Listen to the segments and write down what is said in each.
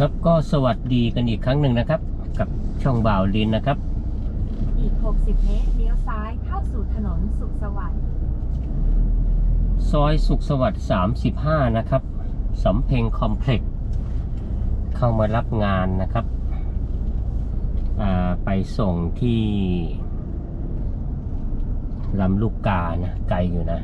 ครับก็สวัสดีกันอีกครั้งหนึ่งนะครับ กับช่องบ่าวลินนะครับ อีก 60 เมตรเลี้ยวซ้ายเข้าสู่ถนนสุขสวัสดิ์ซอยสุขสวัสดิ์35 นะครับสำเพ็งคอมเพล็กซ์เข้ามารับงานนะครับอ่าไปส่งที่ลำลูกกานะไกลอยู่นะ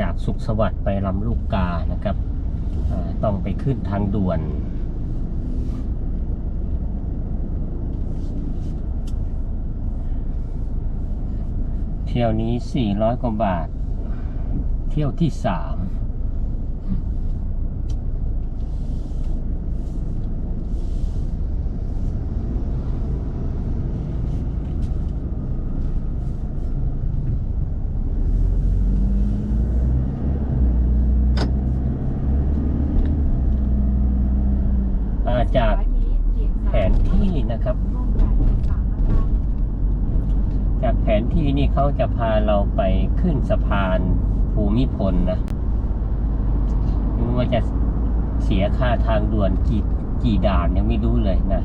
จากสุขสวัสดิ์ไปลำลูกกานะครับต้องไปขึ้นทางด่วน เที่ยวนี้ 400 กว่าบาท เที่ยวที่ 3 มาจาก 100เมตรเบี่ยง แผ ซ้าย นที่นะครับ มุ่งแบบสามกร จากแผนที่นี่ เขาจะพาเราไปขึ้นสะพานภูมิพลนะไม่รู้ว่าจะเสียค่าทางด่วนกี่กี่ด่านยังไม่รู้เลยนะ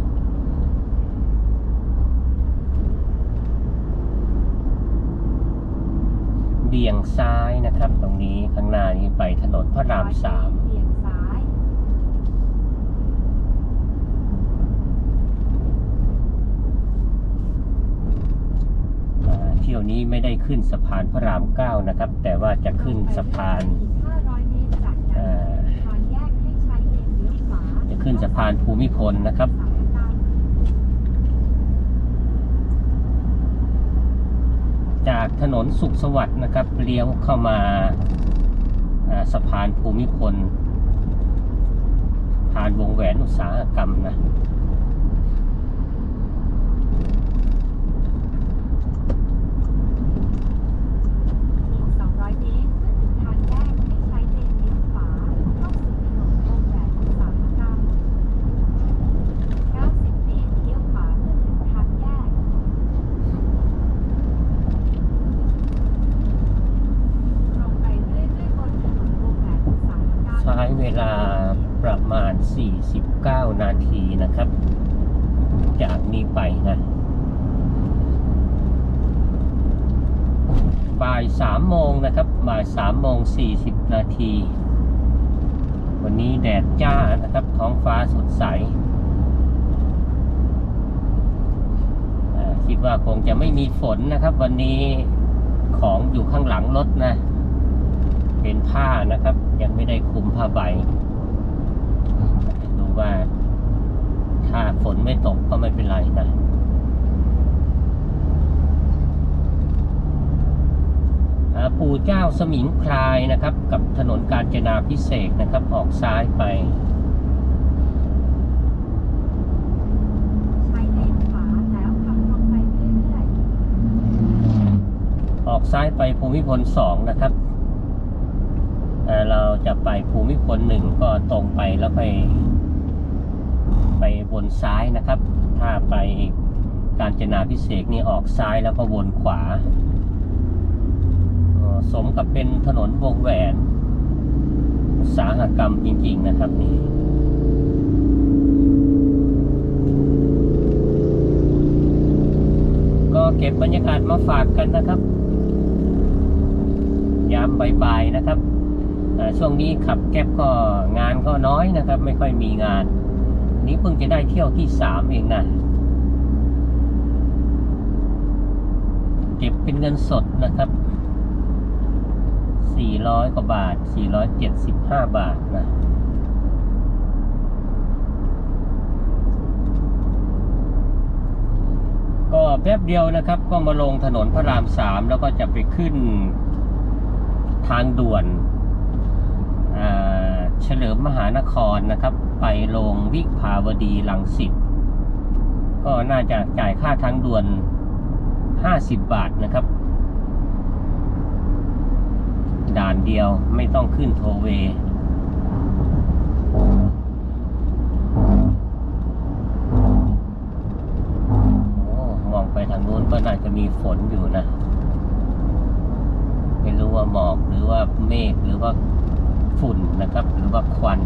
เบี่ยงซ้ายนะครับ ตรงนี้ข้างหน้านี้ไปถนนพระรามสาม เบี่ยงซ้าย อ่าเที่ยวนี้ไม่ได้ขึ้นสะพานพระรามเก้านะครับ แต่ว่าจะขึ้นสะพานอีก500เมตรจากนั้นเอ่อทางแยกให้ใช้เลนเลี้ยวขวาจะขึ้นสะพานภูมิพลนะครับสามกรจากถนนสุขสวัสดิ์นะครับเลี้ยวเข้ามาอ่าสะพานภูมิพลผ่านวงแหวนอุตสาหกรรมนะ อีก 200 เมตรเมื่อถึงทางแยกให้ใช้เลนเลี้ยวขวาเข้าสู่ถนนวงแหวนอุตสาหกรรม 90 เมตรเลี้ยวขวาเมื่อถึงทางแยก ตรงไปเรื่อยๆบนถนนวงแหวนอุตสาหกรรม ใช้เวลาประมาณ 9 นาทีนะครับ จากนี้ไปนะบ่าย3โมงนะครับบ่าย3โมง40นาที วันนี้แดดจ้านะครับ ท้องฟ้าสดใสคิดว่าคงจะไม่มีฝนนะครับ วันนี้ของอยู่ข้างหลังรถนะ เป็นผ้านะครับ ยังไม่ได้คลุมผ้าใบ ว่า ถ้าฝนไม่ตกก็ไม่เป็นไรนะอ่าปู่เจ้าสมิงพรายนะครับ กับถนนกาญจนาพิเศษกนะครับ ออกซ้ายไปใช้เลนขวาแล้วขับตรงไปเรื่อยออกซ้ายไปภูมิพลสองนะครับเอ่อเราจะไปภูมิพลหนึ่งก็ตรงไปแล้วไป ไปวนซ้ายนะครับ ถ้าไปการจนาพิเศษนี่ออกซ้ายแล้วก็วนขวา สมกับเป็นถนนวงแหวน อุตสาหกรรมจริง ๆ นะครับนี่ก็เก็บบรรยากาศมาฝากกันนะครับ ยามบ่ายๆนะครับ ช่วงนี้ขับแก๊บก็งานก็น้อยนะครับ ไม่ค่อยมีงาน นี้เพิ่งจะได้เที่ยวที่สามเองนะเก็บเป็นเงินสดนะครับ 400 กว่าบาท 475 บาทนะก็แป๊บเดียวนะครับ ก็มาลงถนนพระรามสามแล้วก็จะไปขึ้นทางด่วน เฉลิมมหานครนะครับ ไปลงวิภาวดีลังสิตก็น่าจะจ่ายค่าทางด่วน 50 บาทนะครับ ด่านเดียวไม่ต้องขึ้นโทเวย์โอ้มองไปทางนู้นก็น่าจะมีฝนอยู่นะ ไม่รู้ว่าหมอกหรือว่าเมฆหรือว่า ฝุ่นนะครับ หรือว่าควัน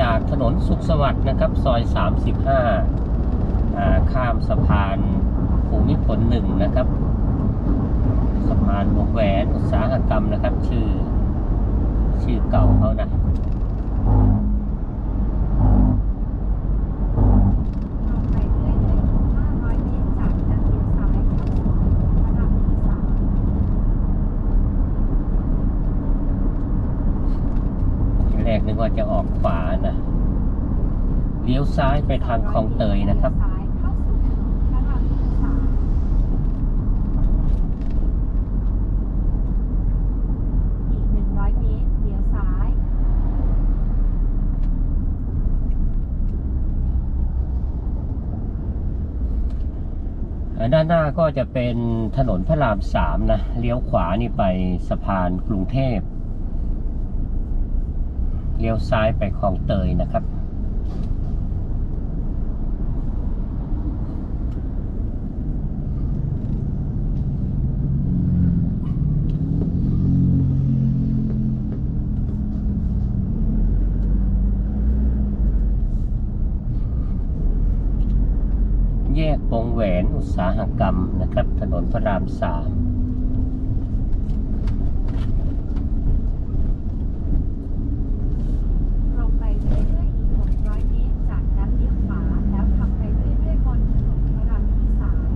จากถนนสุขสวัสดิ์นะครับ ซอย 35าข้ามสะพานภูมิพลหนึ่งนะครับ สะพานวงแหวนอุตสาหกรรมนะครับ ชื่อชื่อเก่าเขานะ ตรงไปเรื่อยๆอีก500 เมตรจากนั้นเลี้ยวซ้ายเข้าสู่ถนนพระรามที่สาม ทีแรกนึกว่าจะออกขวานะ เลี้ยวซ้ายไปทางคลองเตยนะครับซ้ายเข้าสู่ถนนพระรามที่สามอีก100เมตรเลี้ยวซ้ายด้านหน้าก็จะเป็นถนนพระรามสามนะ เลี้ยวขวานี่ไปสะพานกรุงเทพ เลี้ยวซ้ายไปคลองเตยนะครับ แยกว งแหวนอุตสาหกรรมนะครับ ถนนพระรามสาม ตรงไปเรื่อยๆอีก 600 เมตร จากนั้นเลี้ยวขวาแล้วขับไปเรื่อยๆบนถนนพระรามที่สาม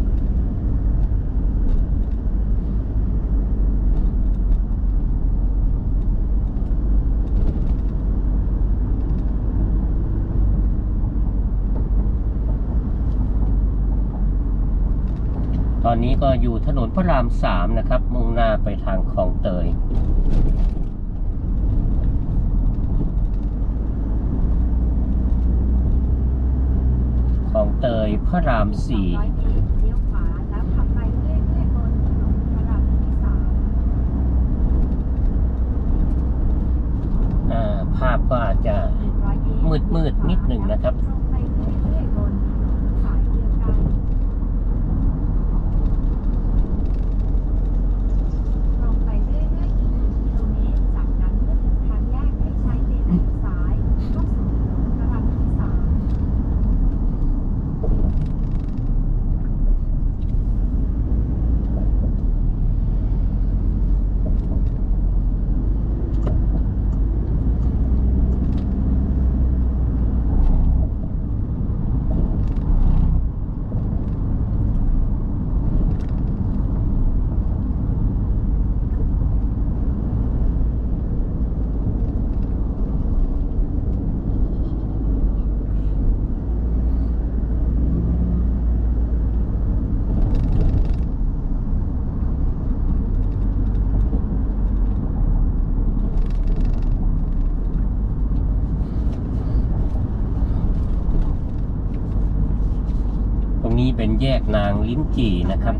ต อนนี้ก็อยู่ถนนพระรามสามนะครับ มุ่งหน้าไปทางคลองเตย คลองเตยพระรามสี่ 200 เมตรเลี้ยวขวาแล้วขับไปเรื่อยๆบนถนนพระรามที่สาม อ่าภาพก็อาจจะ 100 เมตร มืดๆนิดหนึ่งนะครับ ตรงไปเรื่อยๆบนถนนสายเดียวกัน ตรงไปเรื่อยๆอีก 1 กิโลเมตร จากนั้นเมื่อถึงทางแยกให้ใช้เลนเลี้ยวซ้ายเข้าสู่ถนนพระรามที่สาม ตรง นี้เป็นแยกนางลิ้นจี่นะครับ